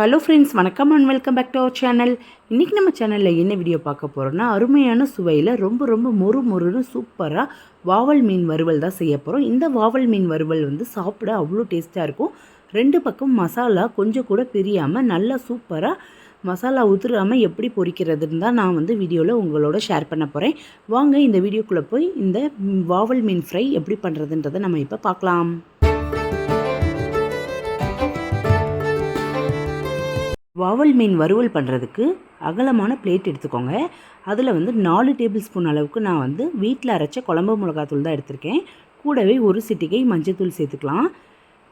Hello friends வணக்கம் and welcome back to our channel இன்றைக்கி நம்ம சேனலில் என்ன வீடியோ பார்க்க போகிறோம்னா அருமையான சுவையில் ரொம்ப ரொம்ப மொறு மொறுன்னு சூப்பராக வாவல் மீன் வறுவல் தான் செய்ய போகிறோம் இந்த வாவல் மீன் வறுவல் வந்து சாப்பிட அவ்வளோ டேஸ்ட்டாக இருக்கும். ரெண்டு பக்கம் மசாலா கொஞ்சம் கூட பிரியாமல் நல்லா சூப்பராக மசாலா உதிராமல் எப்படி பொரிக்கிறதுன்னு தான் நான் வந்து வீடியோவில் உங்களோட ஷேர் பண்ண போகிறேன் வாங்க இந்த வீடியோக்குள்ளே போய் இந்த வாவல் மீன் ஃப்ரை எப்படி பண்ணுறதுன்றதை நம்ம இப்போ பார்க்கலாம். வாவல் மீன் வறுவல் பண்ணுறதுக்கு அகலமான பிளேட் எடுத்துக்கோங்க. அதில் வந்து நாலு டேபிள் ஸ்பூன் அளவுக்கு நான் வந்து வீட்டில் அரைச்ச குழம்பு மிளகாத்தூள் தான் எடுத்திருக்கேன். கூடவே ஒரு சிட்டிகை மஞ்சத்தூள் சேர்த்துக்கலாம்.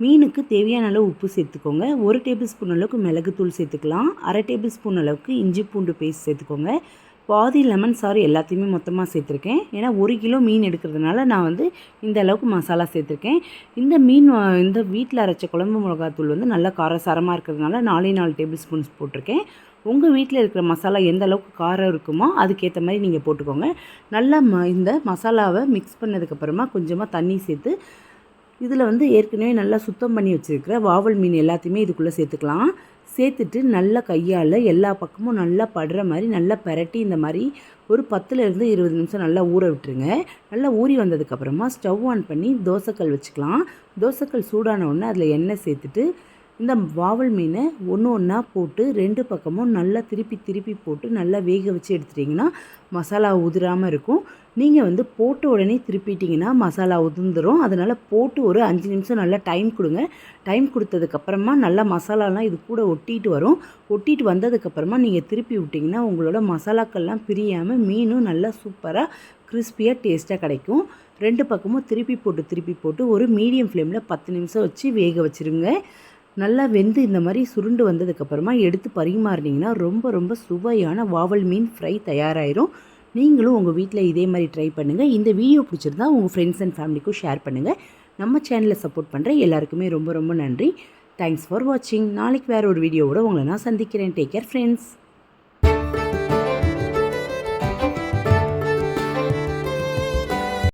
மீனுக்கு தேவையான அளவு உப்பு சேர்த்துக்கோங்க. ஒரு டேபிள் ஸ்பூன் அளவுக்கு மிளகுத்தூள் சேர்த்துக்கலாம். அரை டேபிள் ஸ்பூன் அளவுக்கு இஞ்சி பூண்டு பேஸ்ட் சேர்த்துக்கோங்க. பாதி லெமன் சாறு எல்லாத்தையுமே மொத்தமாக சேர்த்துருக்கேன். ஏன்னா ஒரு கிலோ மீன் எடுக்கிறதுனால நான் வந்து இந்த அளவுக்கு மசாலா சேர்த்துருக்கேன். இந்த மீன் இந்த வீட்டில் அரைச்ச குழம்பு மிளகாத்தூள் வந்து நல்லா காரசாரமாக இருக்கிறதுனால நாலே நாலு டேபிள் ஸ்பூன்ஸ் போட்டிருக்கேன். உங்கள் வீட்டில் இருக்கிற மசாலா எந்த அளவுக்கு காரம் இருக்குமோ அதுக்கேற்ற மாதிரி நீங்கள் போட்டுக்கோங்க. நல்லா ம இந்த மசாலாவை மிக்ஸ் பண்ணதுக்கப்புறமா கொஞ்சமாக தண்ணி சேர்த்து இதில் வந்து ஏற்கனவே நல்லா சுத்தம் பண்ணி வச்சுருக்கிற வாவல் மீன் எல்லாத்தையுமே இதுக்குள்ளே சேர்த்துக்கலாம். சேர்த்துட்டு நல்லா கையால் எல்லா பக்கமும் நல்லா படுற மாதிரி நல்லா பரட்டி இந்த மாதிரி ஒரு பத்துலேருந்து இருபது நிமிஷம் நல்லா ஊற விட்டுருங்க. நல்லா ஊறி வந்ததுக்கப்புறமா ஸ்டவ் ஆன் பண்ணி தோசைக்கல் வச்சுக்கலாம். தோசைக்கல் சூடான உடனே அதில் எண்ணெய் சேர்த்துட்டு இந்த வாவல் மீனை ஒன்று ஒன்றா போட்டு ரெண்டு பக்கமும் நல்லா திருப்பி திருப்பி போட்டு நல்லா வேக வச்சு எடுத்துட்டிங்கன்னா மசாலா உதிராமல் இருக்கும். நீங்கள் வந்து போட்ட உடனே திருப்பிட்டிங்கன்னா மசாலா உதிர்ந்துடும் அதனால் போட்டு ஒரு அஞ்சு நிமிஷம் நல்லா டைம் கொடுங்க. டைம் கொடுத்ததுக்கப்புறமா நல்லா மசாலாலாம் இது கூட ஒட்டிட்டு வரும். ஒட்டிட்டு வந்ததுக்கப்புறமா நீங்கள் திருப்பி விட்டிங்கன்னா உங்களோட மசாலாக்கள்லாம் பிரியாமல் மீனும் நல்லா சூப்பராக கிறிஸ்பியாக டேஸ்ட்டாக கிடைக்கும். ரெண்டு பக்கமும் திருப்பி போட்டு திருப்பி போட்டு ஒரு மீடியம் ஃப்ளேமில் பத்து நிமிஷம் வச்சு வேக வச்சுருங்க. நல்லா வெந்து இந்த மாதிரி சுருண்டு வந்ததுக்கப்புறமா எடுத்து பரிமாறினீங்கன்னா ரொம்ப ரொம்ப சுவையான வாவல் மீன் ஃப்ரை தயாராயிரும். நீங்களும் உங்கள் வீட்டில் இதே மாதிரி ட்ரை பண்ணுங்கள் இந்த வீடியோ பிடிச்சிருந்தா உங்கள் ஃப்ரெண்ட்ஸ் அண்ட் ஃபேமிலிக்கும் ஷேர் பண்ணுங்கள் நம்ம சேனலை சப்போர்ட் பண்ணுற எல்லாருக்குமே ரொம்ப ரொம்ப நன்றி. தேங்க்ஸ் ஃபார் வாட்சிங் நாளைக்கு வேறு ஒரு வீடியோவோட உங்களை நான் சந்திக்கிறேன். Take care friends